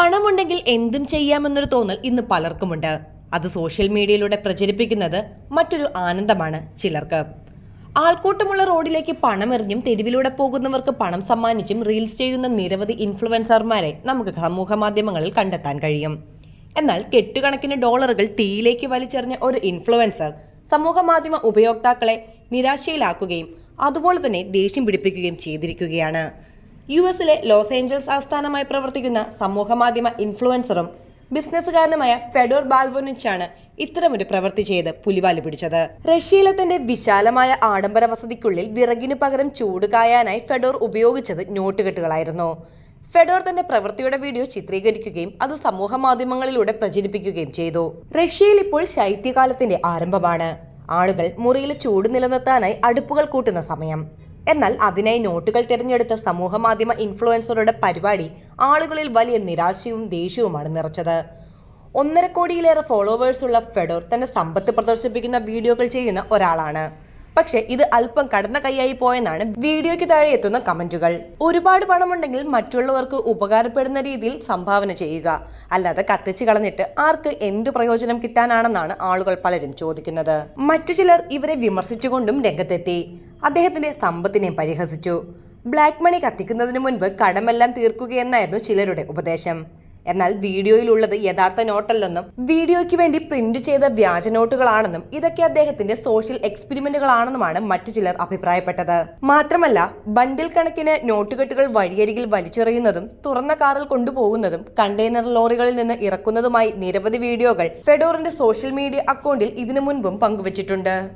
പണമുണ്ടെങ്കിൽ എന്തും ചെയ്യാമെന്നൊരു തോന്നൽ ഇന്ന് പലർക്കുമുണ്ട്. അത് സോഷ്യൽ മീഡിയയിലൂടെ പ്രചരിപ്പിക്കുന്നത് മറ്റൊരു ആനന്ദമാണ് ചിലർക്ക്. ആൾക്കൂട്ടമുള്ള റോഡിലേക്ക് പണമെറിഞ്ഞും തെരുവിലൂടെ പോകുന്നവർക്ക് പണം സമ്മാനിച്ചും റീൽസ് ചെയ്യുന്ന നിരവധി ഇൻഫ്ലുവൻസർമാരെ നമുക്ക് സമൂഹ മാധ്യമങ്ങളിൽ കണ്ടെത്താൻ കഴിയും. എന്നാൽ കെട്ടുകണക്കിന് ഡോളറുകൾ തീയിലേക്ക് വലിച്ചെറിഞ്ഞ ഒരു ഇൻഫ്ലുവൻസർ സമൂഹ മാധ്യമ ഉപയോക്താക്കളെ നിരാശയിലാക്കുകയും അതുപോലെ തന്നെ ദേഷ്യം പിടിപ്പിക്കുകയും ചെയ്തിരിക്കുകയാണ്. യു എസിലെ ലോസ് ഏഞ്ചൽസ് ആസ്ഥാനമായി പ്രവർത്തിക്കുന്ന സമൂഹമാധ്യമ ഇൻഫ്ലുവൻസറും ബിസിനസ്സുകാരനുമായ ഫെഡോർ ബാൽവോനിച്ചാണ് ഇത്തരമൊരു പ്രവൃത്തി ചെയ്ത് പുലിവാൽ പിടിച്ചത്. റഷ്യയിലെ തന്റെ വിശാലമായ ആഡംബര വസതിക്കുള്ളിൽ വിറകിനു പകരം ചൂട് കായാനായി ഫെഡോർ ഉപയോഗിച്ചത് നോട്ടുകെട്ടുകളായിരുന്നു. ഫെഡോർ തന്റെ പ്രവൃത്തിയുടെ വീഡിയോ ചിത്രീകരിക്കുകയും അത് സമൂഹ മാധ്യമങ്ങളിലൂടെ പ്രചരിപ്പിക്കുകയും ചെയ്തു. റഷ്യയിൽ ഇപ്പോൾ ശൈത്യകാലത്തിന്റെ ആരംഭമാണ്. ആളുകൾ മുറിയിൽ ചൂട് നിലനിർത്താനായി അടുപ്പുകൾ കൂട്ടുന്ന സമയം. എന്നാൽ അതിനായി നോട്ടുകൾ തിരഞ്ഞെടുത്ത സമൂഹ മാധ്യമ ഇൻഫ്ലുവൻസറുടെ പരിപാടി ആളുകളിൽ വലിയ നിരാശയും ദേഷ്യവുമാണ് നിറച്ചത്. ഒന്നര കോടിയിലേറെ ഫോളോവേഴ്സ് ഉള്ള ഫെഡോർ തന്റെ സമ്പത്ത് പ്രദർശിപ്പിക്കുന്ന വീഡിയോകൾ ചെയ്യുന്ന ഒരാളാണ്. പക്ഷെ ഇത് അല്പം കടന്ന കൈയായി പോയെന്നാണ് വീഡിയോയ്ക്ക് താഴെ എത്തുന്ന കമന്റുകൾ. ഒരുപാട് പണമുണ്ടെങ്കിൽ മറ്റുള്ളവർക്ക് ഉപകാരപ്പെടുന്ന രീതിയിൽ സംഭാവന ചെയ്യുക. അല്ലാതെ കത്തിച്ചു കളഞ്ഞിട്ട് ആർക്ക് എന്ത് പ്രയോജനം കിട്ടാനാണെന്നാണ് ആളുകൾ പലരും ചോദിക്കുന്നത്. മറ്റു ചിലർ ഇവരെ വിമർശിച്ചുകൊണ്ടും രംഗത്തെത്തി. അദ്ദേഹത്തിന്റെ സമ്പത്തിനെ പരിഹസിച്ചു. ബ്ലാക്ക് മണി കത്തിക്കുന്നതിന് മുൻപ് കടമെല്ലാം തീർക്കുകയെന്നായിരുന്നു ചിലരുടെ ഉപദേശം. എന്നാൽ വീഡിയോയിലുള്ളത് യഥാർത്ഥ നോട്ടല്ലെന്നും വീഡിയോയ്ക്ക് വേണ്ടി പ്രിന്റ് ചെയ്ത വ്യാജ നോട്ടുകളാണെന്നും ഇതൊക്കെ അദ്ദേഹത്തിന്റെ സോഷ്യൽ എക്സ്പെരിമെന്റുകളാണെന്നുമാണ് മറ്റു ചിലർ അഭിപ്രായപ്പെട്ടത്. മാത്രമല്ല ബണ്ടിൽ കണക്കിന് നോട്ടുകെട്ടുകൾ വഴിയരികിൽ വലിച്ചെറിയുന്നതും തുറന്ന കാറിൽ കൊണ്ടുപോകുന്നതും കണ്ടെയ്നർ ലോറികളിൽ നിന്ന് ഇറക്കുന്നതുമായി നിരവധി വീഡിയോകൾ ഫെഡോറിന്റെ സോഷ്യൽ മീഡിയ അക്കൗണ്ടിൽ ഇതിനു മുൻപും പങ്കുവച്ചിട്ടുണ്ട്.